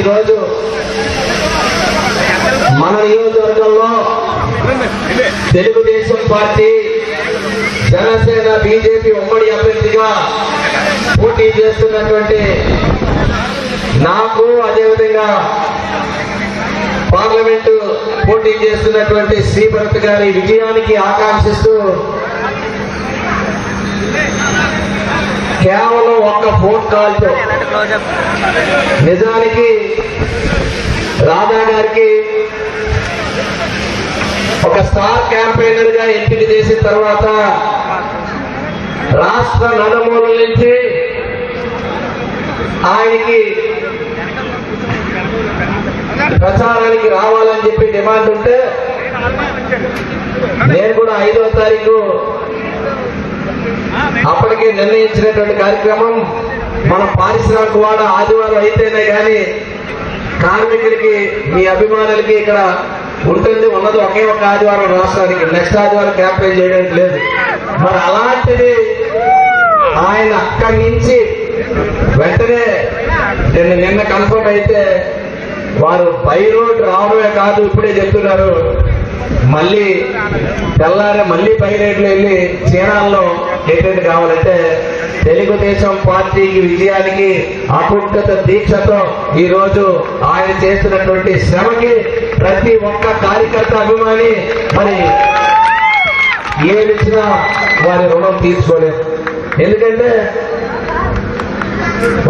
ఈరోజు మన నియోజకవర్గంలో తెలుగుదేశం పార్టీ జనసేన బీజేపీ ఉమ్మడి అభ్యర్థిగా పోటీ చేస్తున్నటువంటి నాకు అదేవిధంగా పార్లమెంటు పోటీ చేస్తున్నటువంటి శ్రీభరత్ గారి విజయానికి ఆకాంక్షిస్తూ కేవలం ఒక్క ఫోన్ కాల్తో నిజానికి రాధా గారికి ఒక స్టార్ క్యాంపెయినర్గా ఎంపిక చేసిన తర్వాత రాష్ట్ర నలుమూలల నుంచి ఆయనకి ప్రచారానికి రావాలని చెప్పి డిమాండ్ ఉంటే నేను కూడా ఐదో తారీఖు అప్పటికి నిర్ణయించినటువంటి కార్యక్రమం మన పారిశ్రామిక వాడ ఆదివారం అయితేనే కానీ కార్మికులకి మీ అభిమానులకి ఇక్కడ ఉంటుంది. ఉన్నది ఒకే ఒక ఆదివారం రాష్ట్రానికి. నెక్స్ట్ ఆదివారం క్యాంపెయిన్ చేయడానికి లేదు. మరి అలాంటిది ఆయన అక్కడి నుంచి వెంటనే నిన్న నిన్న కన్ఫర్మ్ అయితే వారు బై రోడ్ రావడమే కాదు ఇప్పుడే చెప్తున్నారు. మళ్ళీ తెల్లారే మళ్ళీ బై వెళ్ళి చీనాల్లో ఏంటంటే కావాలంటే తెలుగుదేశం పార్టీకి విజయానికి అకుంఠిత దీక్షతో ఈ రోజు ఆయన చేస్తున్నటువంటి శ్రమకి ప్రతి ఒక్క కార్యకర్త అభిమాని మరి ఏమిచ్చినా వారి రుణం తీర్చుకోలేదు ఎందుకంటే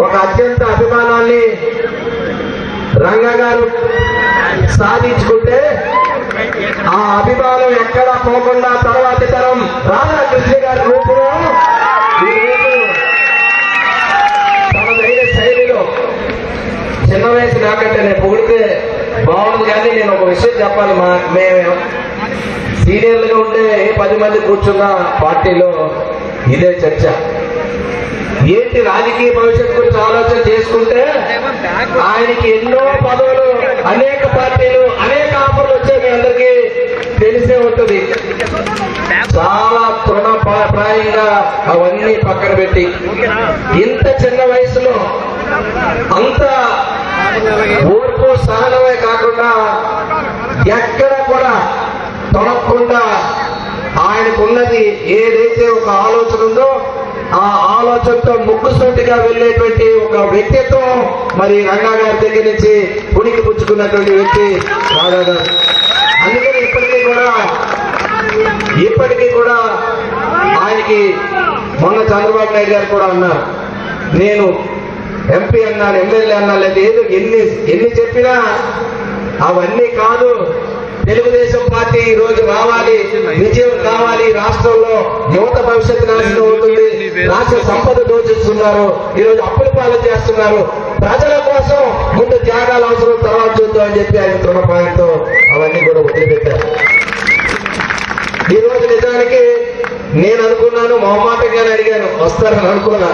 ఒక అత్యంత అభిమానాన్ని రంగ గారు సాధించుకుంటే ఆ అభిమానం ఎక్కడా పోకుండా తర్వాతి తరం రాధాకృష్ణ గారి రూపంలో తనదైన శైలిలో చిన్న వయసు నాకంటే నేను పొగిడితే బాగుంది కానీ నేను ఒక విషయం చెప్పాలి మా మేము సీనియర్లుగా ఉండే ఏ పది మంది కూర్చున్న పార్టీలో ఇదే చర్చ. ఏంటి రాజకీయ భవిష్యత్తు గురించి ఆలోచన చేసుకుంటే ఆయనకి ఎన్నో పదవులు అనేక ఉంటుంది చాలా తృణప్రాయంగా అవన్నీ పక్కన పెట్టి. ఇంత చిన్న వయసులో అంత ఓర్పు సహనమే కాకుండా ఎక్కడ కూడా తొనకుండా ఆయనకున్నది ఏదైతే ఒక ఆలోచన ఉందో ఆ ఆలోచనతో ముక్కుసూటిగా వెళ్ళేటువంటి ఒక వ్యక్తిత్వం మరి రంగా గారి దగ్గర నుంచి ఉనికి పుచ్చుకున్నటువంటి వ్యక్తి రాధా గారు అందుకని ఇప్పటికీ కూడా ఇప్పటికీ కూడా ఆయనకి మొన్న చంద్రబాబు నాయుడు గారు కూడా అన్నారు. నేను ఎంపీ అన్నాను ఎమ్మెల్యే అన్నాను లేదా ఏదో ఎన్ని ఎన్ని చెప్పినా అవన్నీ కాదు. తెలుగుదేశం పార్టీ ఈ రోజు రావాలి విజయం కావాలి రాష్ట్రంలో యువత భవిష్యత్తు నాశనం అవుతుంది రాష్ట్ర సంపద దోచిస్తున్నారు. ఈ రోజు అప్పుల పాలు చేస్తున్నారు. ప్రజల కోసం ముందు త్యాగాలు అవసరం అని చెప్పి ఆయన తృణపాయంతో అవన్నీ కూడా వదిలిపెట్టారు. ఈ రోజు నిజానికి నేను అనుకున్నాను మొహమాటంగానే అడిగాను వస్తారని అనుకున్నా.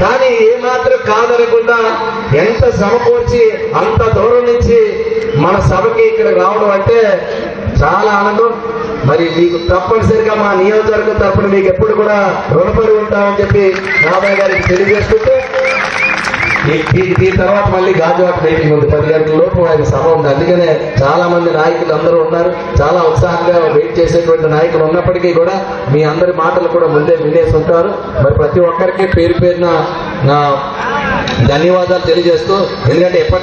కానీ ఏమాత్రం కాదనకుండా ఎంత సమకూర్చి అంత దూరం నుంచి మన సభకి ఇక్కడ రావడం అంటే చాలా ఆనందం. మరి మీకు తప్పనిసరిగా మా నియోజకవర్గం తరఫున మీకు ఎప్పుడు కూడా రుణపడి ఉంటామని చెప్పి బాబాయ్ గారికి తెలియజేసుకుంటూ ఈ- దీని తర్వాత మళ్ళీ గాజువాక మీటింగ్ ఉంది. పది గంటల లోపు ఆయన సభ ఉంది. అందుకనే చాలా మంది నాయకులు అందరూ ఉన్నారు. చాలా ఉత్సాహంగా వెయిట్ చేసేటువంటి నాయకులు ఉన్నప్పటికీ కూడా మీ అందరి మాటలు కూడా ముందే వినేసి ఉంటారు. మరి ప్రతి ఒక్కరికి పేరు పేరున నా ధన్యవాదాలు తెలియజేస్తూ ఎందుకంటే ఎప్పటి